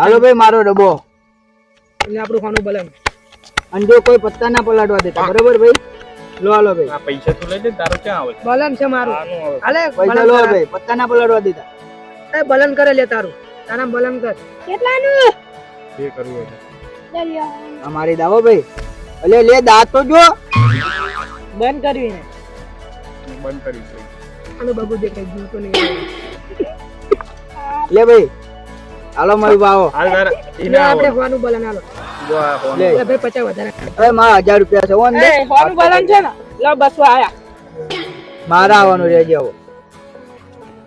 હાલો ભાઈ મારો ડબ્બો. એટલે આપણું ખાનું ભલે અને જો કોઈ પત્તા ના પલાડવા દેતા બરોબર ભાઈ? લો હાલો ભાઈ. આ પૈસા તું લઈ લે તારો ક્યાં આવે બલન છે મારું. હાલે પૈસા લો ભાઈ. પત્તા ના પલાડવા દેતા. એ બલન કરે લે તારું. તારા બલન કર. જે કરવું હોય આ મારી દાવો ભાઈ. અલે લે દાંત તો જો. બંધ કરવી ને બંધ કરી છે. અને બબુ દેખાય જીવ તો નહીં. લે ભાઈ. હાલો મારી બાવો હાલ તારે આપણે હોવાનું બલન. લે. ભાઈ વધારે. રૂપિયા છે ઓન દે હોવાનું બલન છે ને. લો બસો આયા. મારા આવવાનું રહેજે આવો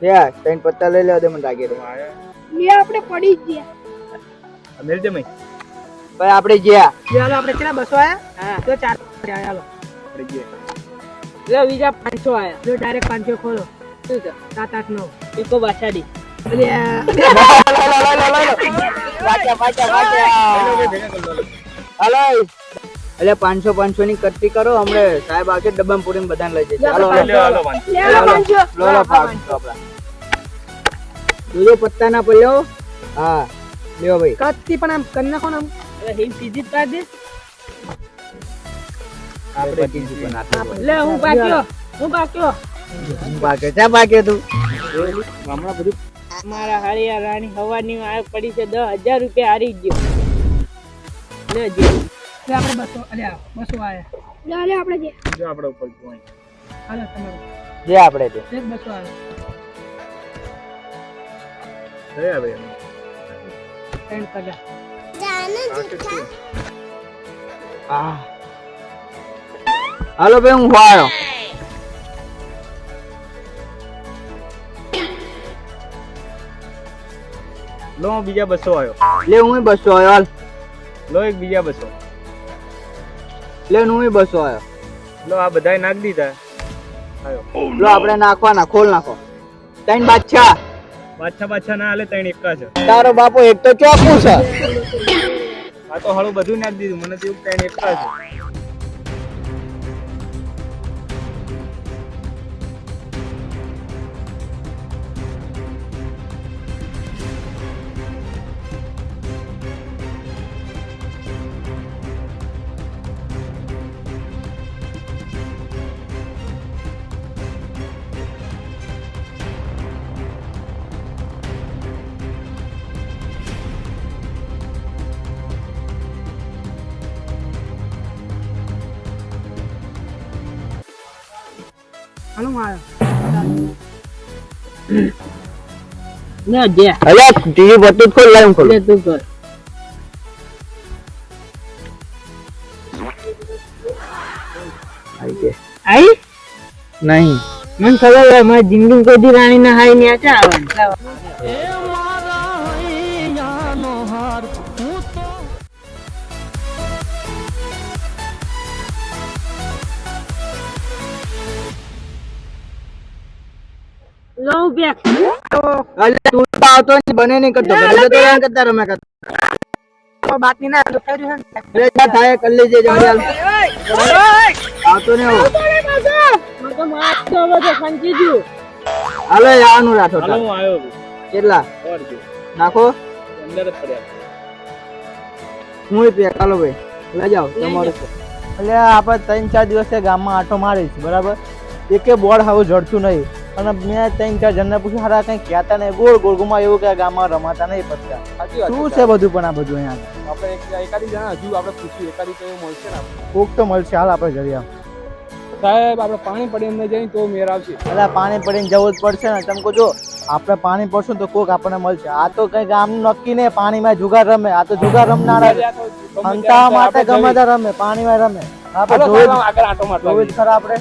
લે ત્રણ પત્તા લઈ લેવા દે મને લાગે તો. લે આપણે પડી જ ગયા. મેલ દે મય. ભાઈ આપણે જ્યાં લે હાલો આપણે કેટલા બસો આયા? હા. તો ચાર આયા આપણે ગયા. લે બીજા પાંચસો આયા. જો ડાયરેક્ટ પાંચસો ખોલો. શું છે? સાત આઠ નવ. એકો બાછાડી અરે પાછા પાછા પાછા હાલો એટલે પાંચસો પાંચસો ની કટકી કરો હમણે સાહેબ આવશે ડબ્બામાં પૂરીને બધાને લઈ જશે હાલો હાલો હાલો વાંધો. લો. લો પાંચસો આપણા પત્તા ના પડ્યો હા લ્યો ભાઈ કત્તી પણ આમ કરી નાખો ને આમ હિલ સીધી જ પાડી આપણે પચીસ રૂપિયા નાખો. લે. હું પાક્યો હું પાક્યો હું પાકે ચા પાકે તું હમણાં બધું મારા હરિયા રાણી હવાની આગ પડી છે દસ હજાર રૂપિયા હારી ગયો. લે જે. આપણે બસો અલ્યા બસો આયા. લે આપણે જે. જો આપણે ઉપર જોઈ. હાલો તમારું. જે આપણે જે. એક બસો આવ્યા જઈ આવે. ત્રણ કદા હા. હાલો ભાઈ હું વાળો લો બીજા બસો આવ્યો. લે હું બસો આવ્યો હાલ. લો એક બીજા બસો. લે હું બસો આવ્યો. લો આ બધાય નાખ દીધા. આવ્યો. લો આપણે નાખવાના ખોલ નાખો. ત્રણ બાદશાહ. પાછા પાછા ના હાલે ત્રણ એકા છે. તારો બાપો એક તો ચોખ્ખું છે. આ તો હાલું બધું નાખ દીધું. મને તેવું ત્રણ એકા છે. હાલો આવ્યો લે જે અલે ટીવી બધું ખોલ લાઈવ ખોલ. લે તું કર. આઈ કે આઈ? નહીં. મને ખબર હોય મારી જિંદગી કોઈ દી રાણી ના હાઈ ને આચા આવવાનું? લો બેક અલે તું તો આવતો નહીં બને નહીં કરતો. ઘરે તો એમ કરતા રમે કરતા બાતમી ના તો થઈ રહ્યું અરે જા થાય કર લેજે હાલ. આવતો નહીં આવો મને તો માર તો બધો ખંચી ગયું. હાલો આવવાનું રાખો હાલો હું આવ્યો છું. કેટલા? નાખો. અંદર જ પડ્યા હું પે ચાલો ભાઈ. લઈ જાઓ તમારું એટલે આપણે ત્રણ ચાર દિવસે ગામમાં આટો મારીશ બરાબર? એકે બોર્ડ હવે જડતું નહીં. અને મેં ત્રણ ચાર જણને પૂછ્યું હારા કંઈ કહેતા નહીં. ગોળ ગોળ ગુમા એવું કે ગામમાં રમાતા નહીં પત્તા શું છે બધું પણ આ બધું અહીંયા? આપણે એકાદી જણા હજુ આપણે પૂછ્યું એકાદી તો મળશે ને કોક તો મળશે. હાલ આપણે જઈએ સાહેબ આપણે પાણી પડી અંદર જઈએ તો મેર આવશે. એટલે પાણી પડીને જવું જ પડશે ને. તમે જો આપણે પાણી પડશું તો કોક આપણને મળશે. આ તો કઈ ગામ નક્કી નહીં. પાણીમાં જુગાર રમે. આ તો જુગાર રમનારા હંતા માટે ગમે રમે. પાણીમાં રમે. આપણે જોયું આગળ આટો જ ખરા આપણે?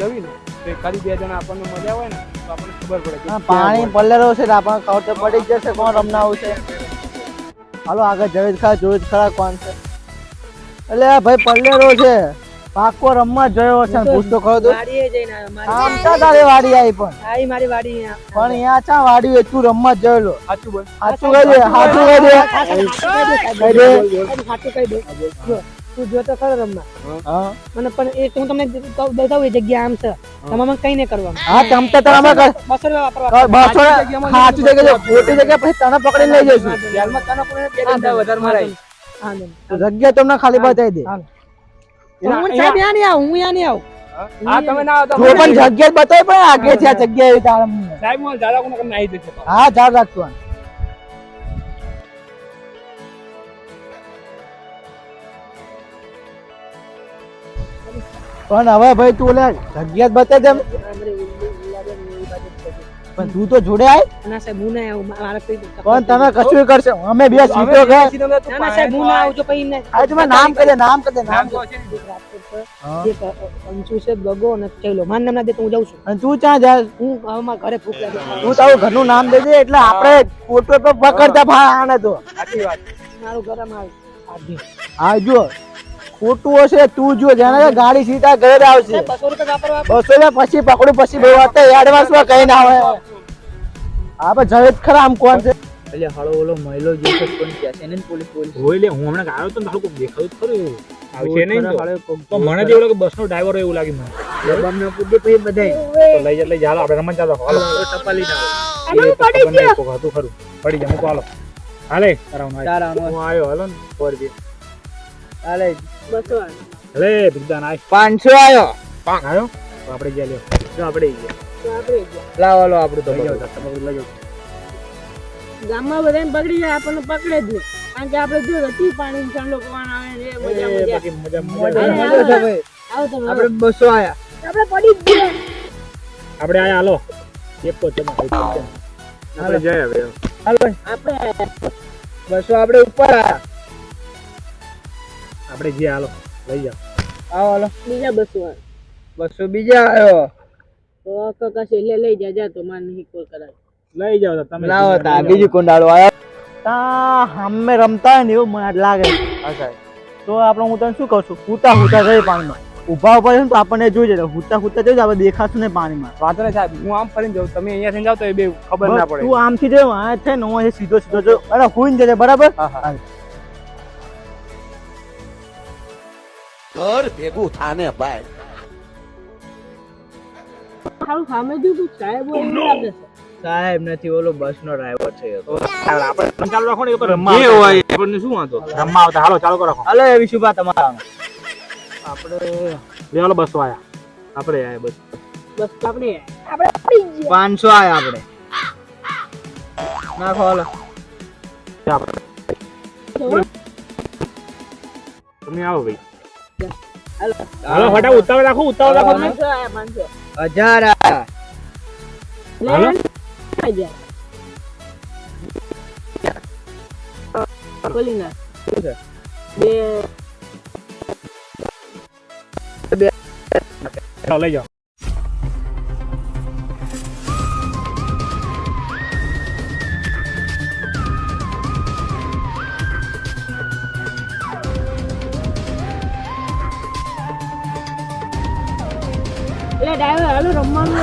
જવી ને તો એકાદી બે જણા આપણને મજા આવે ને તો આપણને ખબર પડે કે પાણી પલ્લેરો છે આપણને ખબર તો પડી જ જશે કોણ રમનાવું છે. હાલો આગળ જવેદ ખરા જોવેદ ખરા કોણ છે. એટલે ભાઈ પલ્લેરો છે પાકો રમવા જ ગયો છે ને પૂછતો ખરો તો આમ ચા તારે વાડી આવી પણ? આઈ મારી વાડી અહીંયા. પણ અહીંયા ચા વાડી હોય તું રમવા જ ગયેલો સાચું બોલ. સાચું કહી દે સાચું કહી દે. કહી દે સાચું કહી દે. તું જો તો ખરો રમવા હા. મને પણ એ હું તમને બતાવું એ જગ્યા આમ છે. તમારે મને કઈ નહીં કરવાનું. હા તમ તો તમે કર બસો રૂપિયા વાપરવા બસો સાચી જગ્યા ખોટી જગ્યા પછી તને પકડીને લઈ જઈશું. જેલમાં તને બે દંડા વધારે મરાય હા જગ્યા તમને ખાલી બતાવી દે. હું સાહેબ યાર નહીં આવું હું ત્યાં નહીં આવું. હા તમે ના આવો તો પણ જગ્યા જ બતાવી પણ આગે છે આ જગ્યા સાહેબ હું જાડા કોને આવી જશે હા જાડ રાખતું પણ હવે ભાઈ તું ઓલે જગ્યા જ બતાવી દે. પણ તું તો જોડે આય. ના સાહેબ હું ના આવું મારે કોઈ પણ તમે કશું કરશે. અમે બે સીધો ગયા ના ના સાહેબ હું ના આવું જો પછી ને આ તમે નામ કરે નામ કરે નામ કહી દે. એક રાજકોટ પર હા. એક અ, અંશુ છે બગો અને ચેલો. માન નામ ના દે તો હું જાઉં છું. અને તું ક્યાં જાય? હું હવે મારા ઘરે ફૂક લાગે તું તારું ઘરનું નામ દે દે એટલે આપણે ફોટો પર પકડતા ભા આને તો. સાચી વાત. મારું ઘરમાં આવજો હા જો. ખોટું હશે તું જો જેને ગાડી સીધા ઘરે આવશે બસો રૂપિયા પછી પકડું પછી બહુ વાત એડવાન્સમાં કઈ ના આવે હા પણ જવેદ ખરા આમ કોણ છે? એટલે હળો ઓલો મહિલો જે છે કોણ કહેશે ને પોલીસ પોલીસ હોય લે હું હમણાં આવ્યો તો મારું કોઈ દેખાયું ખરું. એવું આવશે નહીં તો. મને જેવું લાગે બસનો ડ્રાઈવર એવું લાગે મને. ડબ્બામાં ના પૂછે પછી બધાય. તો લઈ જા લઈ જા આપણે રમણ ચાલો હાલો. ટપાલી ના પડી ખરું. પડી જાય મૂકો હાલો. હાલે. હું આવ્યો હાલો ને. ફોર હાલે. બસો હલે બિદાન આય પાંચસો આવ્યો આવ્યો આયો? આપણે ગયા લ્યો. જો આપણે ગયા. તો આપણે ગયા. લાવો લો આપણું તો લઈ બધું. તમે બધું લઈ જાઓ. ગામમાં બધાને પકડી જાય આપણને પકડે જ નહીં. કારણ કે આપણે જો રતી પાણી ચાંદલો પવાના આવે ને એ મજા મજા. મજા મજા છે ભાઈ. આવો તમે. આપણે બસો આયા. આપણે પડી જ ગયા. આપણે આયા હાલો. એક તો છે ને, એક તો છે ને. આપણે જાય હવે હાલો આપણે બસો આપણે ઉપર આયા. આપણે જે હાલો લઈ જાઓ. આવો હાલો. બીજા બસો બસો બીજા આવ્યો. તો કાકા છે એટલે લઈ જા જા તો માન નહીં કોલ કરાય. લઈ જાઓ તમે લાવો તા બીજું કોંડાળો આવ્યો. તા હમે રમતા હોય ને એવું મને લાગે. તો આપણે હું તને શું કહું છું? હુતા હુતા જઈ પાણીમાં. ઊભા ઊભા તો આપણને જોઈ જાય. હુતા હુતા જઈ આપણે દેખાશું ને પાણીમાં. વાંધો નહીં સાહેબ હું આમ ફરીને જાઉં. તમે અહીંયાથી જાઓ તો એ બે ખબર ના પડે. તું આમથી જો આ છે ને હું સીધો સીધો જો. અરે હુઈને જજે બરાબર? હા. હા. ઘર ભેગું થાને ભાઈ. સારું સામે જોયું સાહેબ લાગે સાહેબ નથી ઓલો બસ નો ડ્રાઈવર છે આપણે ચાલુ રાખો ને એ તો રમવા હોય. આપણને શું વાંધો? રમવા આવતા હાલો ચાલુ કરો. હાલો એ વિશુભા તમારા. આપણે બે હાલો બસો આયા. આપણે આયા બસ. બસ આપણે આપણે પડી જ ગયા. પાંચસો આયા આપણે. નાખો હાલો. તમે આવો ભાઈ. હાલો. ફટા ઉતાવળ રાખો ઉતાવળ રાખો હજાર હાલો. શું છે? બે લઈ જાઓ એટલે ડ્રાઈવર હાલો રમવાનું